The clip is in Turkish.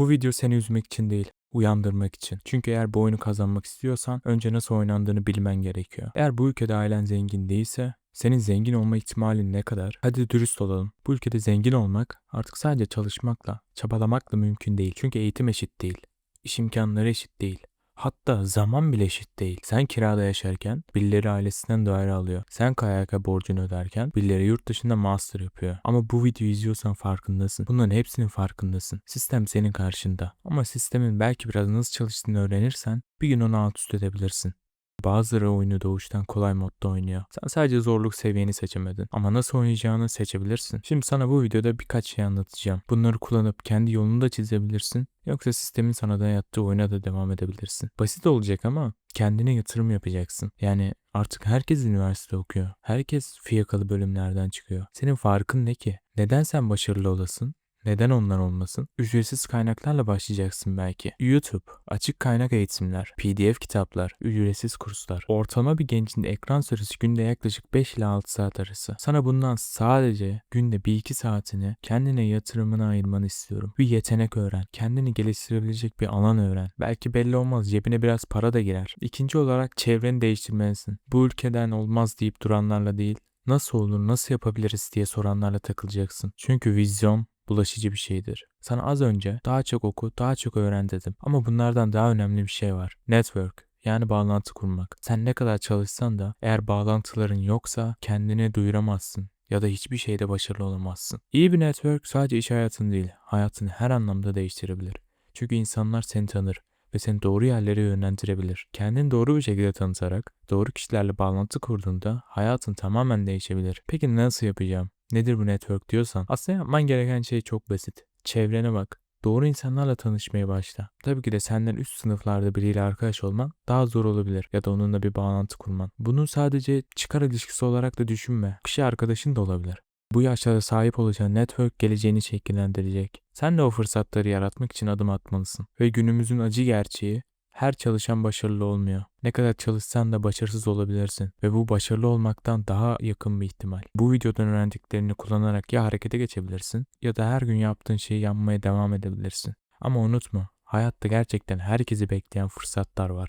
Bu video seni üzmek için değil, uyandırmak için. Çünkü eğer bu oyunu kazanmak istiyorsan önce nasıl oynandığını bilmen gerekiyor. Eğer bu ülkede ailen zengin değilse senin zengin olma ihtimalin ne kadar? Hadi dürüst olalım. Bu ülkede zengin olmak artık sadece çalışmakla, çabalamakla mümkün değil. Çünkü eğitim eşit değil. İş imkanları eşit değil. Hatta zaman bile eşit değil. Sen kirada yaşarken birileri ailesinden daire alıyor. Sen KYK borcunu öderken birileri yurt dışında master yapıyor. Ama bu videoyu izliyorsan farkındasın. Bunların hepsinin farkındasın. Sistem senin karşında. Ama sistemin belki biraz nasıl çalıştığını öğrenirsen bir gün onu alt üst edebilirsin. Bazıları oyunu doğuştan kolay modda oynuyor. Sen sadece zorluk seviyeni seçemedin. Ama nasıl oynayacağını seçebilirsin. Şimdi sana bu videoda birkaç şey anlatacağım. Bunları kullanıp kendi yolunu da çizebilirsin. Yoksa sistemin sana dayattığı oyuna da devam edebilirsin. Basit olacak ama kendine yatırım yapacaksın. Yani artık herkes üniversite okuyor. Herkes fiyakalı bölümlerden çıkıyor. Senin farkın ne ki? Neden sen başarılı olasın? Neden onlar olmasın? Ücretsiz kaynaklarla başlayacaksın belki. YouTube, açık kaynak eğitimler, PDF kitaplar, ücretsiz kurslar. Ortalama bir gencin ekran süresi günde yaklaşık 5 ile 6 saat arası. Sana bundan sadece günde 1-2 saatini kendine yatırımına ayırmanı istiyorum. Bir yetenek öğren. Kendini geliştirebilecek bir alan öğren. Belki belli olmaz cebine biraz para da girer. İkinci olarak çevreni değiştirmelisin. Bu ülkeden olmaz deyip duranlarla değil, nasıl olur, nasıl yapabiliriz diye soranlarla takılacaksın. Çünkü vizyon bulaşıcı bir şeydir. Sana az önce daha çok oku, daha çok öğren dedim. Ama bunlardan daha önemli bir şey var. Network. Yani bağlantı kurmak. Sen ne kadar çalışsan da eğer bağlantıların yoksa kendini duyuramazsın ya da hiçbir şeyde başarılı olamazsın. İyi bir network sadece iş hayatını değil, hayatını her anlamda değiştirebilir. Çünkü insanlar seni tanır ve seni doğru yerlere yönlendirebilir. Kendini doğru bir şekilde tanıtarak, doğru kişilerle bağlantı kurduğunda hayatın tamamen değişebilir. Peki nasıl yapacağım? Nedir bu network diyorsan aslında yapman gereken şey çok basit. Çevrene bak. Doğru insanlarla tanışmaya başla. Tabii ki de senden üst sınıflarda biriyle arkadaş olman daha zor olabilir ya da onunla bir bağlantı kurman. Bunu sadece çıkar ilişkisi olarak da düşünme. Kişi arkadaşın da olabilir. Bu yaşlarda sahip olacağın network geleceğini şekillendirecek. Sen de o fırsatları yaratmak için adım atmalısın. Ve günümüzün acı gerçeği her çalışan başarılı olmuyor. Ne kadar çalışsan da başarısız olabilirsin ve bu başarılı olmaktan daha yakın bir ihtimal. Bu videodan öğrendiklerini kullanarak ya harekete geçebilirsin ya da her gün yaptığın şeyi yapmaya devam edebilirsin. Ama unutma, hayatta gerçekten herkesi bekleyen fırsatlar var.